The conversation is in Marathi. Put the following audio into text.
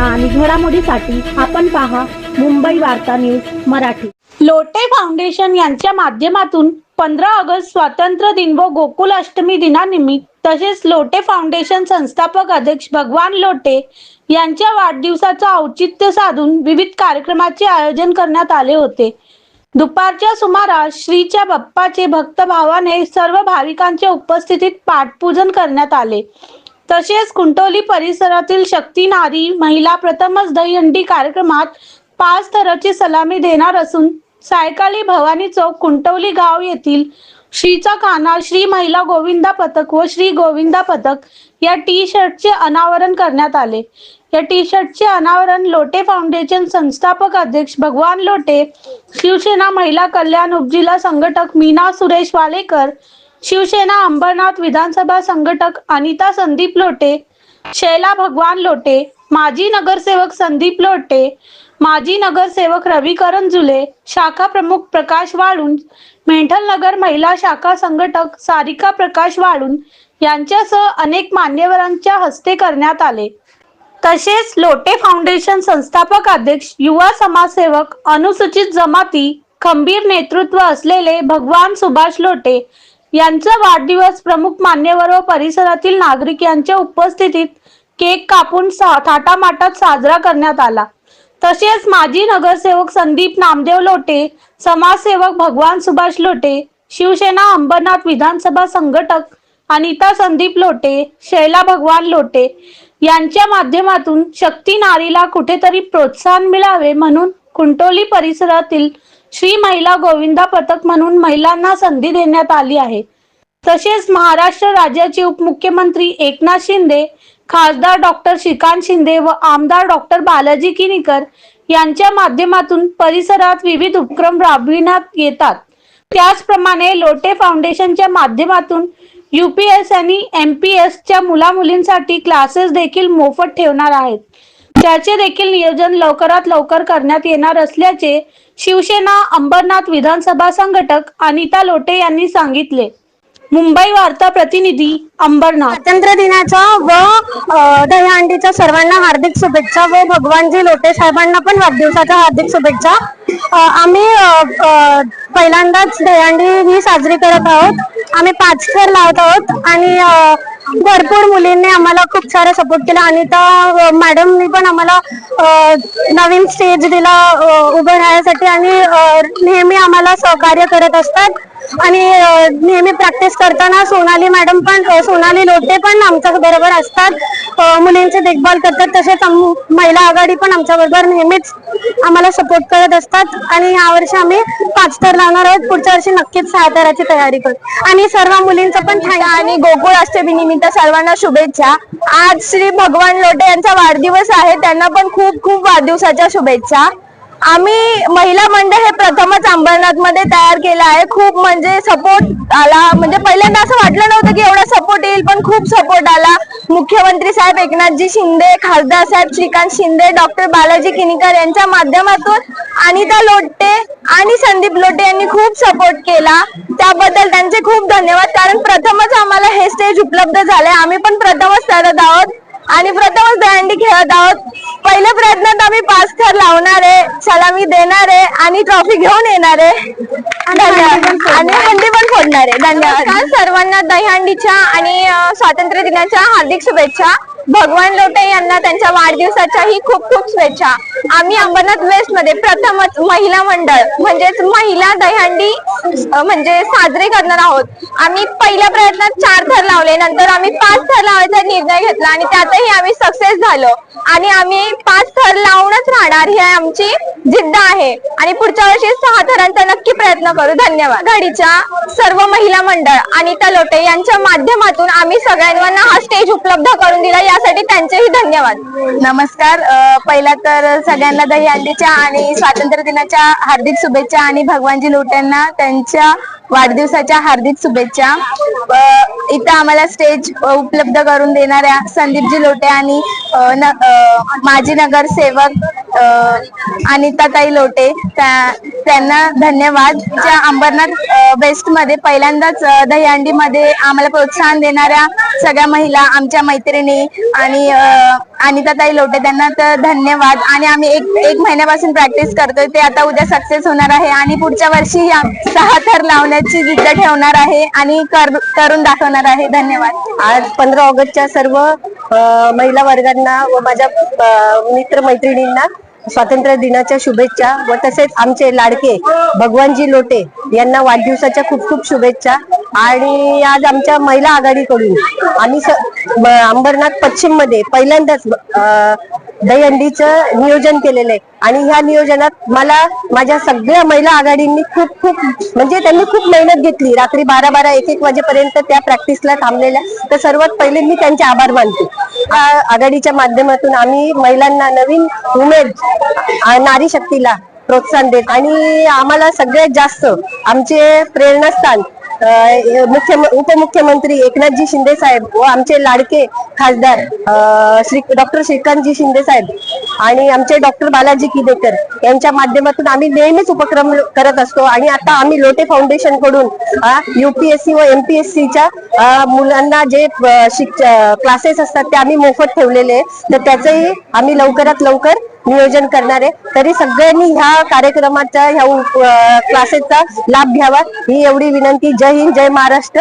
आणि घडामोडीसाठी आपण पहा मुंबई वार्ता न्यूज मराठी. लोटे फाउंडेशन यांच्या माध्यमातून पंधरा ऑगस्ट स्वातंत्र्य दिन व गोकुल अष्टमी दिनानिमित्त तसेच लोटे फाउंडेशन संस्थापक अध्यक्ष भगवान लोटे यांच्या वाढदिवसाचं औचित्य साधून विविध कार्यक्रमाचे आयोजन करण्यात आले होते. दुपारच्या सुमारास श्रीच्या बाप्पाचे भक्तभावाने सर्व भाविकांच्या उपस्थितीत पाठपूजन करण्यात आले. तसेच कुंटोली परिसरातील शक्ती नारी महिला प्रथमच दहीहंडी कार्यक्रमात पाच थराची सलामी देणार असून सायकाळी भवानी चौक कुंटवली गाव येथील श्रीचा खाना श्री महिला गोविंदा पथक व श्री गोविंदा पथक या टी शर्टचे अनावरण करण्यात आले. या टी शर्टचे अनावरण लोटे फाउंडेशन संस्थापक अध्यक्ष भगवान लोटे शिवसेना महिला कल्याण उपजिल्हा संघटक मीना सुरेश वालेकर शिवसेना अंबरनाथ विधानसभा संघटक अनिता संदीप लोटे शैला भगवान लोटे माजी नगरसेवक संदीप लोटे माजी नगरसेवक रविकरण जुले शाखा प्रमुख प्रकाश वाळून मेंढल नगर महिला शाखा संघटक सारिका प्रकाश वाळून यांच्यासह अनेक मान्यवरांच्या हस्ते करण्यात आले. तसेच लोटे फाउंडेशन संस्थापक अध्यक्ष युवा समाजसेवक अनुसूचित जमाती खंबीर नेतृत्व असलेले भगवान सुभाष लोटे यांचा वाढदिवस प्रमुख मान्यवर व परिसरातील नागरिक यांच्या उपस्थितीत केक कापून सा- थाटामाटात साजरा करण्यात आला. तसेच माजी नगरसेवक संदीप नामदेव लोटे समाजसेवक भगवान सुभाष लोटे शिवसेना अंबरनाथ विधानसभा संघटक अनिता संदीप लोटे शैला भगवान लोटे यांच्या माध्यमातून शक्ती नारीला कुठेतरी प्रोत्साहन मिळावे म्हणून कुंटोली परिसरातील श्री महिला गोविंदा पथक म्हणून महिलांना संधी देण्यात आली आहे. तसेच महाराष्ट्र राज्याचे उपमुख्यमंत्री एकनाथ शिंदे खासदार डॉक्टर श्रीकांत शिंदे व आमदार डॉक्टर बालाजी किनीकर यांच्या माध्यमातून परिसरात विविध उपक्रम राबविण्यात येतात. त्याचप्रमाणे लोटे फाउंडेशनच्या माध्यमातून यूपीएस आणि एमपीएस च्या मुलामुलींसाठी क्लासेस देखील मोफत ठेवणार आहेत. त्याचे देखील नियोजन लवकरात लवकर करण्यात येणार असल्याचे शिवसेना अंबरनाथ विधानसभा संघटक अनिता लोटे यांनी सांगितले. मुंबई वार्ता प्रतिनिधी अंबरनाथ. स्वातंत्र्य दिनाच्या व दहीहंडीच्या सर्वांना हार्दिक शुभेच्छा व भगवानजी लोटे साहेबांना पण वाढदिवसाच्या हार्दिक शुभेच्छा. आम्ही पहिल्यांदाच दहीहंडी ही साजरी करत आहोत. आम्ही पाच थर लावत आहोत आणि भरपूर मुलींनी आम्हाला खूप सारा सपोर्ट केला. आणि त्या मॅडमनी पण आम्हाला नवीन स्टेज दिला उभं राहण्यासाठी आणि नेहमी आम्हाला सहकार्य करत असतात. आणि नेहमी प्रॅक्टिस करताना सोनाली मॅडम पण सोनाली लोटे पण आमच्या बरोबर असतात. मुलींची देखभाल करतात. तसेच महिला आघाडी पण आमच्या बरोबर नेहमीच आम्हाला सपोर्ट करत असतात. आणि यावर्षी आम्ही पाच तर लावणार आहोत. पुढच्या वर्षी नक्कीच सहा तराची तयारी करू. आणि सर्व मुलींचं पण आणि गोकुळ अष्टमी निमित्त सर्वांना शुभेच्छा. आज श्री भगवान लोटे यांचा वाढदिवस आहे. त्यांना पण खूप खूप वाढदिवसाच्या शुभेच्छा. आम्ही महिला मंडळ हे प्रथमच अंबरनाथमध्ये तयार केलं आहे. खूप म्हणजे सपोर्ट आला. म्हणजे पहिल्यांदा असं वाटलं नव्हतं की एवढा सपोर्ट येईल पण खूप सपोर्ट आला. मुख्यमंत्री साहेब एकनाथजी शिंदे खासदार साहेब श्रीकांत शिंदे डॉक्टर बालाजी किनीकर यांच्या माध्यमातून अनिता लोटे आणि संदीप लोटे यांनी खूप सपोर्ट केला. त्याबद्दल त्यांचे खूप धन्यवाद. कारण प्रथमच आम्हाला हे स्टेज उपलब्ध झाले आम्ही पण प्रथमच करत आहोत. आणि प्रथमच दहंडी खेळत आहोत. पहिल्या प्रयत्नात आम्ही पाच थर लावणार आहे. सलामी देणार आहे आणि ट्रॉफी घेऊन येणार आहे. धन्यवाद. आणि हंडी पण फोडणार आहे. धन्यवाद. सर्वांना दहीहंडीच्या आणि स्वातंत्र्य दिनाच्या हार्दिक शुभेच्छा. भगवान लोटे यांना त्यांच्या वाढदिवसाच्या ही खूप खूप शुभेच्छा. आम्ही अंबरनाथ वेस्टमध्ये प्रथमच महिला मंडळ म्हणजेच महिला दहीहंडी म्हणजे साजरे करणार आहोत. आम्ही पहिल्या प्रयत्नात चार थर लावले नंतर आम्ही पाच थर लावायचा निर्णय घेतला आणि त्यातही आम्ही सक्सेस झालो. आणि आम्ही पाच थर लावूनच राहणार ही आमची जिद्द आहे. आणि पुढच्या वर्षी सहा थरांचा नक्की प्रयत्न करू. धन्यवाद. घडीच्या सर्व महिला मंडळ अनिता लोटे यांच्या माध्यमातून आम्ही सगळ्यांना हा स्टेज उपलब्ध करून दिला. यासाठी त्यांचेही धन्यवाद. नमस्कार. पहिला तर सगळ्यांना दहीहंडीच्या आणि स्वातंत्र्य दिनाच्या हार्दिक शुभेच्छा आणि भगवानजी लोट्यांना त्यांच्या वाढदिवसाच्या हार्दिक शुभेच्छा. इथं आम्हाला स्टेज उपलब्ध करून देणाऱ्या संदीपजी लोटे आणि माजी नगरसेवक अनिताताई लोटे त्यांना धन्यवाद. ज्या अंबरनाथ बेस्टमध्ये पहिल्यांदाच दहीहंडी दहीहंडीमध्ये आम्हाला प्रोत्साहन देणाऱ्या सगळ्या महिला आमच्या मैत्रिणी आणि अनिताताई लोटे त्यांना तर धन्यवाद. आणि आम्ही एक एक महिन्यापासून प्रॅक्टिस करतोय ते आता उद्या सक्सेस होणार आहे. आणि पुढच्या वर्षी सहा थर लावण्याची जिद्द ठेवणार आहे आणि करून दाखवणार आहे. धन्यवाद. आज पंधरा ऑगस्टच्या सर्व महिला वर्गांना व माझ्या मित्र मैत्रिणींना स्वातंत्र्य दिनाच्या शुभेच्छा व तसेच आमचे लाडके भगवानजी लोटे यांना वाढदिवसाच्या खूप खूप शुभेच्छा. आणि आज आमच्या महिला आघाडीकडून आम्ही अंबरनाथ पश्चिममध्ये पहिल्यांदाच दहीहंडीचं नियोजन केलेलं आहे. आणि ह्या नियोजनात मला माझ्या सगळ्या महिला आघाडींनी खूप खूप म्हणजे त्यांनी खूप मेहनत घेतली. रात्री बारा बारा एक एक वाजेपर्यंत त्या प्रॅक्टिसला थांबलेल्या. तर सर्वात पहिले मी त्यांचे आभार मानते. आघाडीच्या माध्यमातून आम्ही महिलांना नवीन उमेद नारी शक्तीला प्रोत्साहन देत. आणि आम्हाला सगळ्यात जास्त आमचे प्रेरणास्थान मुख्य उपमुख्यमंत्री एकनाथजी शिंदे साहेब व आमचे लाडके खासदार श्री डॉक्टर श्रीकांतजी शिंदे साहेब. आणि आमचे डॉक्टर बालाजी किदेकर यांच्या माध्यमातून आम्ही नेहमीच उपक्रम करत असतो. आणि आता आम्ही लोटे फाउंडेशनकडून युपीएससी व एमपीएससीच्या मुलांना जे क्लासेस असतात ते आम्ही मोफत ठेवलेले आहे तर त्याचंही आम्ही लवकरात लवकर नियोजन करणार आहे. तरी सगळ्यांनी ह्या कार्यक्रमाचा ह्या क्लासेसचा लाभ घ्यावा. ही एवढी विनंती. जय हिंद जय महाराष्ट्र.